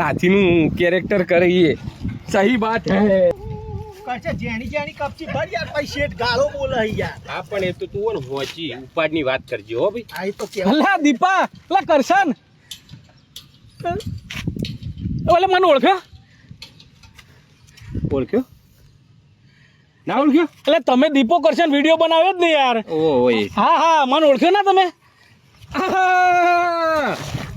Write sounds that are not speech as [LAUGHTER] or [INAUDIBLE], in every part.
હાથીનું character કરીએ. સહી બાત હે. કશે જેણી જેણી કપચી ભર યાર પછી શેઠ ગાળો બોલે હે યાર. હા પણ એ તો તું ને હોચી ઉપાડની વાત કરજે હો ભાઈ. આ તો કેવું. અલા દીપા અલા કરશન. ઓલે મને ઓળખ્યો? ઓળખ્યો? ના ઓળખ્યો? એટલે તમે દીપો કરશન વીડિયો બનાવ્યો જ ને યાર. ઓ હા હા મને ઓળખ્યો ના તમે!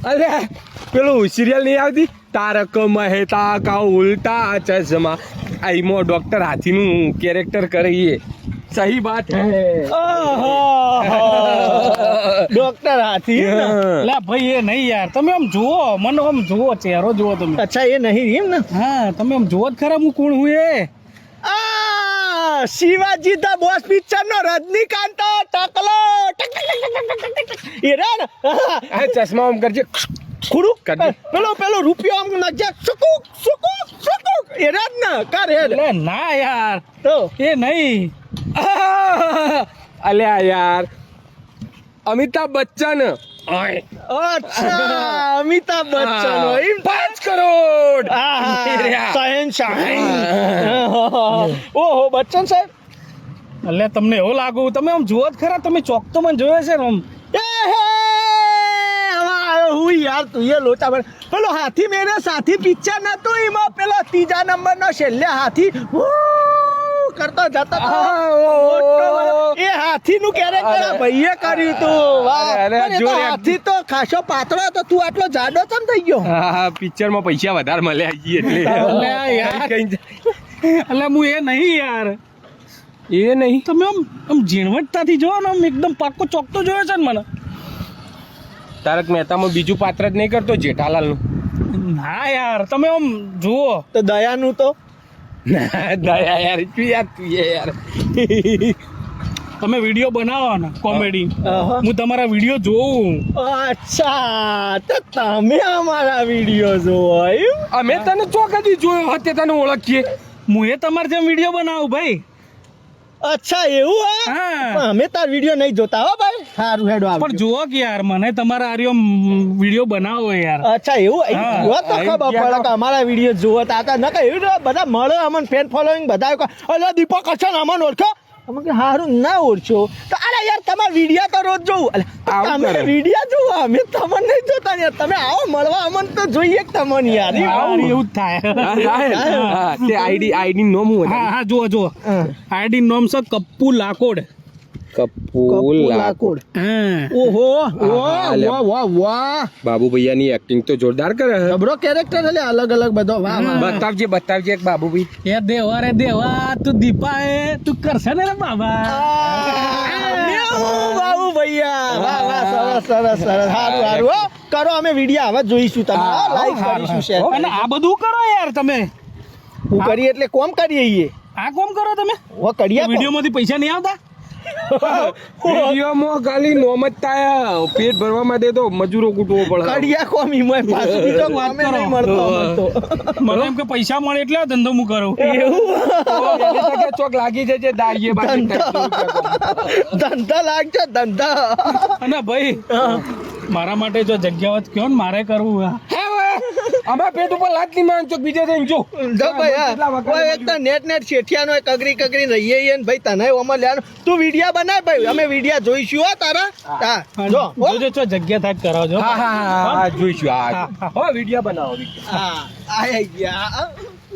અરે પેલું સિરિયલ નહીં આવતી? તારક મહેતા કા ઉલ્ટા ચશ્મા. આઈમો ડોક્ટર હાથીનું કેરેક્ટર કરીએ. સહી બાત હે? ડોક્ટર હાથી. લા ભાઈ એ નહીં યાર. તમે આમ જુઓ મને આમ જુઓ ચહેરો જુઓ તમે. અચ્છા એ નહીં એમ ને? હા તમે આમ જુઓ જ ખરા હું કોણ હું એ? આ શિવાજી ધ બોસ પિક્ચર નો રજનીકાંત ટકલો. ટક ટક ટક ટક ટક ટક ટક. એ રે આ ચશ્મા આમ કરજે. ખુડું પેલો પેલો રૂપિયો આમ નજર સુકુક સુકુક સુકુક. એ રાત ના કાર કર હે એટલે ના યાર. તો? એ નહીં. [LAUGHS] અલ્યા યાર. અમિતાભ બચ્ચન. અચ્છા [LAUGHS] અમિતાભ બચ્ચન પાંચ કરોડ. [LAUGHS] ઓહો બચ્ચન સાહેબ. એટલે તમને એવું લાગુ તમે આમ જુઓ જ ખરા તમે ચોક તો મને જોયો છે ને આમ. હું યાર તું એ લોચા બને. પેલો હાથી મેરે સાથી પિક્ચર નતું એમાં પેલો ત્રીજા નંબર નો છેલ્લે હાથી કરતા જતો. એ હાથી નું કેરેક્ટર ભાઈએ કર્યું તું. હાથી તો ખાસો પાતળો હતો. તું આટલો જાડો કેમ થઈ ગયો? હા પિક્ચરમાં પૈસા વધારે મળ્યા ઈ એટલે. એટલે હું એ નહીં યાર. એ નહીં. તમે આમ આમ ઝીણવટતાથી જોવો ને આમ એકદમ પાક્કો ચોકતો જોયો છે ને મને. તારક મહેતામાં બીજું પાત્ર જ નહીં કરતો જેઠાલાલનું. ના યાર તમે આમ જુઓ. તો દયાનું તો? ના દયા યાર શું યાર તું યાર? તમે વીડિયો બનાવો ને કોમેડી હું તમારા વીડિયો જોઉં. અચ્છા તો તમે અમારા વીડિયો જોવો અમે તને ચોકડી જોયો હતે તને ઓળખીએ. હું એ તમારે જેમ વીડિયો બનાવું ભાઈ. અચ્છા એવું હે? અમે તાર વીડિયો નહીં જોતા હો ભાઈ. સારું હેડો આવ પણ જુઓ કે યાર મને તમારા આર્યો વીડિયો બનાવો યાર. અચ્છા એવું? જુઓ તો ખબર પડે કે અમારા વીડિયો જુઓ તાતા ન કે એવું બધા મળે અમને ફેન ફોલોઈંગ બધા કહે, અલે દીપક અચ્છા અમને ઓળખો અમે કે હારું ના ઓળખો તો અરે યાર તમે વિડિયા તો રોજ જોવું. તમે વિડિયા વીડિયો અમે તમને નહીં જોતા યાર. તમે આવો મળવા અમને તો જોઈએ જ તમને યાર. આવું એવું જ થાય. તે આઈડી આઈડી નોમ હું હા હા જુઓ જુઓ. આઈડી નોમ છે કપ્પુ લાકોડ. કપૂલ કપૂર ઓહો વાહ. વાહ બાબુ ભૈયાની એક્ટિંગ તો જોરદાર કરે છે જબરો કેરેક્ટર એટલે અલગ અલગ બધો. વાહ વાહ બતાવજે બતાવજે એક બાબુ ભાઈ. એ દેવા રે દેવા તું દીપા એ તું કરશે ને બાબા બાબુ ભૈયા. વાહ વાહ સરસ સરસ સરસ. સારું સારું કરો અમે વીડિયો હવે જોઈશું તમે હા, લાઈક કરીશું શેર અને આ બધું કરો યાર તમે. હું કરીએ એટલે કોમ કરીએ આ કોમ કરો તમે? ઓ કડિયા વીડિયો માંથી પૈસા નહીં આવતા? વિડીયોમાં ખાલી નોમ જ થાય. પેટ ભરવા માટે તો મજૂરો કૂટવો પડે. કડિયા કોમી ઈમોય પાછું બીજો વાત કરો. નહીં મળતો મને એમ કે પૈસા મળે એટલે આ ધંધો હું કરું. એવું? કે ચોક લાગી જજે દાઈએ બાકી ધંધા. ધંધા લાગજો ધંધા. અને ભાઈ મારા માટે જો જગ્યા હોત કયો ને મારે કરવું આ. હે હવે અમે પેટ ઉપર લાત નહીં માન ચોક બીજે જઈને જો. જો ભાઈ હા. એક તો નેટ નેટ શેઠિયાનો એક અગરી કગરી રહીએ ઈએ ને ભાઈ તને ઓમાં લેવાનું. તું વિડિયા બનાય ભાઈ. અમે વિડિયા જોઈશું હો તારા. હા. જો. જોજો જો જગ્યા થાક કરાવજો હા હા હા જોઈશું હા, હા વિડિયા બનાવો હા આય ગયા.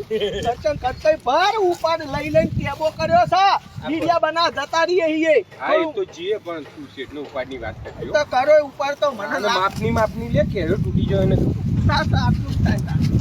સચન કટકઈ પર ઉપાડ લઈ લઈને ટેબો કર્યો છે. વિડિયા બના જતા રહીએ હીએ. હા તો જીએ પણ તું શેઠનો ઉપાડની વાત કર્યો તો કરો ઉપર તો મને માપની માપની લે કે તૂટી જાય ને લાગતા આટલું જ થાય